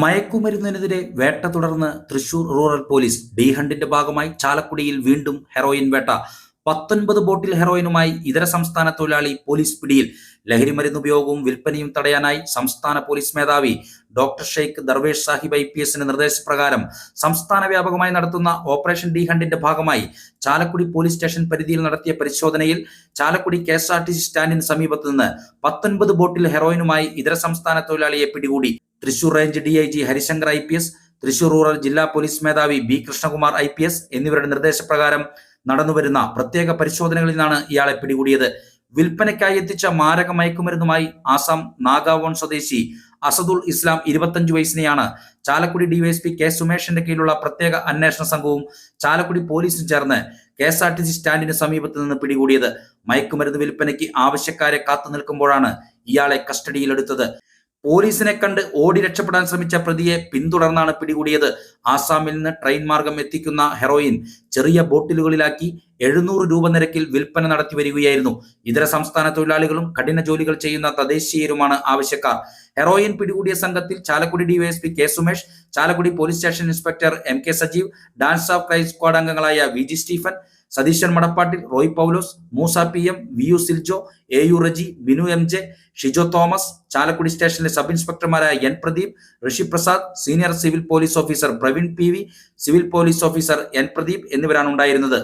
മയക്കുമരുന്നിനെതിരെ വേട്ട തുടർന്ന് Thrissur rural police D ഹണ്ടിന്റെ ഭാഗമായി ചാലക്കുടിയിൽ വീണ്ടും ഹെറോയിൻ വേട്ട. പത്തൊൻപത് ബോട്ടിൽ ഹെറോയിനുമായി ഇതര സംസ്ഥാന തൊഴിലാളി പോലീസ് പിടിയിൽ. ലഹരിമരുന്ന് ഉപയോഗവും വിൽപ്പനയും തടയാനായി സംസ്ഥാന പോലീസ് മേധാവി doctor Sheikh Darvesh Sahib I P എസിന്റെ നിർദ്ദേശപ്രകാരം സംസ്ഥാന വ്യാപകമായി നടത്തുന്ന ഓപ്പറേഷൻ ഡി ഹണ്ടിന്റെ ഭാഗമായി ചാലക്കുടി പോലീസ് സ്റ്റേഷൻ പരിധിയിൽ നടത്തിയ പരിശോധനയിൽ Chalakudy K S R T C സ്റ്റാൻഡിന് സമീപത്ത് നിന്ന് പത്തൊൻപത് ബോട്ടിൽ ഹെറോയിനുമായി ഇതര സംസ്ഥാന തൊഴിലാളിയെ പിടികൂടി. Thrissur range D I G Harishankar I P S Thrissur rural ജില്ലാ പോലീസ് മേധാവി B Krishnakumar I P S എന്നിവരുടെ നിർദ്ദേശപ്രകാരം നടന്നുവരുന്ന പ്രത്യേക പരിശോധനകളിൽ നിന്നാണ് ഇയാളെ പിടികൂടിയത്. വിൽപ്പനയ്ക്കായി എത്തിച്ച മാരക മയക്കുമരുന്നുമായി ആസാം നാഗാവോൺ സ്വദേശി അസദുൽ ഇസ്ലാം ഇരുപത്തഞ്ച് വയസ്സിനെയാണ് ചാലക്കുടി ഡിവൈഎസ്പി കെ സുമേഷിന്റെ കീഴിലുള്ള പ്രത്യേക അന്വേഷണ സംഘവും ചാലക്കുടി പോലീസും ചേർന്ന് K S R T C സ്റ്റാൻഡിന് സമീപത്ത് നിന്ന് പിടികൂടിയത്. മയക്കുമരുന്ന് വിൽപ്പനയ്ക്ക് ആവശ്യക്കാരെ കാത്തു നിൽക്കുമ്പോഴാണ് ഇയാളെ കസ്റ്റഡിയിലെടുത്തത്. പോലീസിനെ കണ്ട് ഓടി രക്ഷപ്പെടാൻ ശ്രമിച്ച പ്രതിയെ പിന്തുടർന്നാണ് പിടികൂടിയത്. ആസാമിൽ നിന്ന് ട്രെയിൻ മാർഗം എത്തിക്കുന്ന ഹെറോയിൻ ചെറിയ ബോട്ടിലുകളിലാക്കി എഴുന്നൂറ് രൂപ നിരക്കിൽ വിൽപ്പന നടത്തി വരികയായിരുന്നു. ഇതര സംസ്ഥാന തൊഴിലാളികളും കഠിന ജോലികൾ ചെയ്യുന്ന തദ്ദേശീയരുമാണ് ആവശ്യക്കാർ. ഹെറോയിൻ പിടികൂടിയ സംഘത്തിൽ Chalakudy DYSP K Sumesh Chalakudy police station inspector M K Sajeev dance of crime squad അംഗങ്ങളായ V G Stephen Satheesan Madappattil Roy Paulose Moosa P M V U Siljo A U Reji Binu M J Shijo Thomas Chalakudy സ്റ്റേഷനിലെ sub ഇൻസ്പെക്ടർമാരായ N Pradeep Rishi Prasad senior civil police officer Praveen P civil police officer N Pradeep എന്നിവരാണ് ഉണ്ടായിരുന്നത്